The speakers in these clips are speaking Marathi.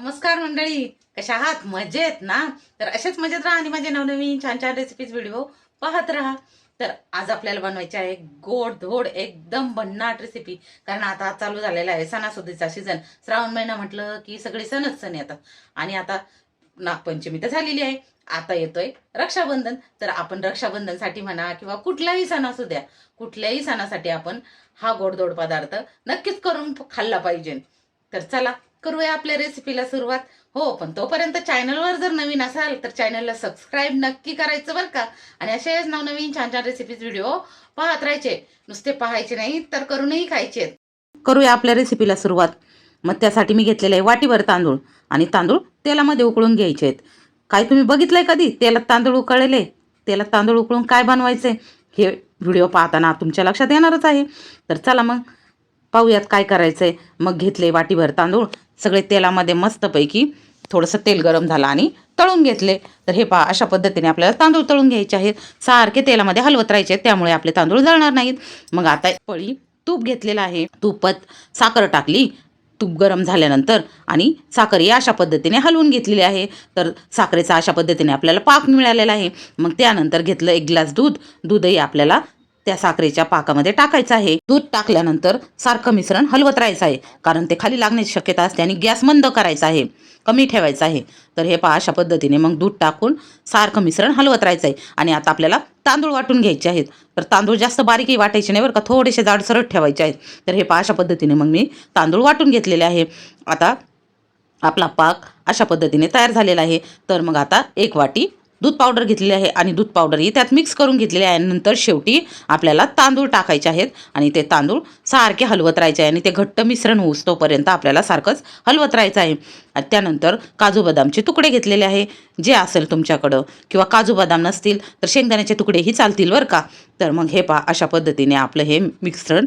नमस्कार मंडळी कशा आहात? मजेत ना? तर असेच मजेत राहा आणि माझे नवनवीन छान छान रेसिपीज व्हिडिओ पाहत राहा. तर आज आपल्याला बनवायचे आहे गोड धोड एकदम भन्नाट रेसिपी कारण आता चालू झालेला आहे सणासुदीचा सीझन श्रावण महिना म्हटलं की सगळे सणच सण येतात. आणि आता नागपंचमी तर झालेली आहे. आता येतोय रक्षाबंधन. तर आपण रक्षाबंधनसाठी म्हणा किंवा कुठल्याही सण असू द्या कुठल्याही सणासाठी आपण हा गोडधोड पदार्थ नक्कीच करून खाल्ला पाहिजे. तर चला करूया आपल्या रेसिपीला सुरुवात. हो पण तोपर्यंत चॅनलवर जर नवीन असाल तर चॅनलला सबस्क्राईब नक्की करायचं बरं का. आणि असेच नवनवीन छान छान रेसिपीज व्हिडिओ पाहत राहायचे. नुसते पाहायचे नाही तर करूनही खायचे. करूया आपल्या रेसिपीला सुरुवात. मग त्यासाठी मी घेतलेले आहे वाटीभर तांदूळ आणि तांदूळ तेलामध्ये उकळून घ्यायचे आहेत. काय तुम्ही बघितलंय कधी? तेलात तांदूळ उकळलेले तेलात तांदूळ उकळून काय बनवायचे? हे व्हिडिओ पाहताना तुमच्या लक्षात येणारच आहे. तर चला मग पाहूयात काय करायचंय. मग घेतले वाटीभर तांदूळ. सगळे तेलामध्ये मस्तपैकी थोडंसं तेल गरम झालं आणि तळून घेतले. तर हे पहा अशा पद्धतीने आपल्याला तांदूळ तळून घ्यायचे आहेत. सारखे तेलामध्ये हलवत राहायचे आहेत, त्यामुळे आपले तांदूळ जळणार नाहीत. मग आता एक पळी तूप घेतलेलं आहे. तुपात साखर टाकली. तूप गरम झाल्यानंतर आणि साखर या अशा पद्धतीने हलवून घेतलेली आहे. तर साखरेचा अशा पद्धतीने आपल्याला पाक मिळालेला आहे. मग त्यानंतर घेतलं एक ग्लास दूध. दूधही आपल्याला त्या साखरेच्या पाकामध्ये टाकायचं आहे. दूध टाकल्यानंतर सारखं मिश्रण हलवत राहायचं आहे. कारण ते खाली लागण्याची शक्यता असते आणि गॅस मंद करायचा आहे. कमी ठेवायचा आहे. तर हे पहा अशा पद्धतीने मग दूध टाकून सारखं मिश्रण हलवत राहायचं आहे. आणि आता आपल्याला तांदूळ वाटून घ्यायचे आहेत. तर तांदूळ जास्त बारीकही वाटायचे नाही बरं का थोडेसे जाडसरट ठेवायचे आहेत. तर हे पहा अशा पद्धतीने मग मी तांदूळ वाटून घेतलेले आहे. आता आपला पाक अशा पद्धतीने तयार झालेला आहे. तर मग आता एक वाटी दूध पावडर घेतलेली आहे आणि दूध पावडरही त्यात मिक्स करून घेतलेली आहे. नंतर शेवटी आपल्याला तांदूळ टाकायचे आहेत आणि ते तांदूळ सारखे हलवत राहायचे आहे आणि ते घट्ट मिश्रण होऊस तोपर्यंत आपल्याला सारखंच हलवत राहायचं आहे. त्यानंतर काजू बदामचे तुकडे घेतलेले आहे. जे असेल तुमच्याकडं किंवा काजू बदाम नसतील तर शेंगदाण्याचे तुकडेही चालतील बरं का? तर मग हे पहा अशा पद्धतीने आपलं हे मिश्रण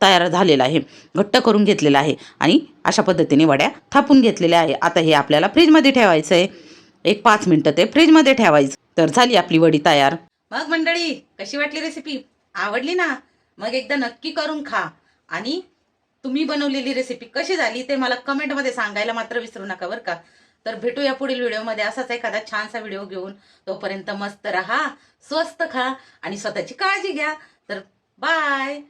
तयार झालेलं आहे. घट्ट करून घेतलेलं आहे आणि अशा पद्धतीने वड्या थापून घेतलेल्या आहे. आता हे आपल्याला फ्रीजमध्ये ठेवायचं आहे एक पाच मिनटं ते फ्रीजमध्ये ठेवायचं. तर झाली आपली वडी तयार. मग मंडळी कशी वाटली रेसिपी आवडली ना? मग एकदा नक्की करून खा. आणि तुम्ही बनवलेली रेसिपी कशी झाली ते मला कमेंटमध्ये सांगायला मात्र विसरू नका बरं का? तर भेटूया पुढील व्हिडिओमध्ये. असाच एखादा छानसा व्हिडिओ घेऊन तोपर्यंत मस्त रहा स्वस्त खा आणि स्वतःची काळजी घ्या. तर बाय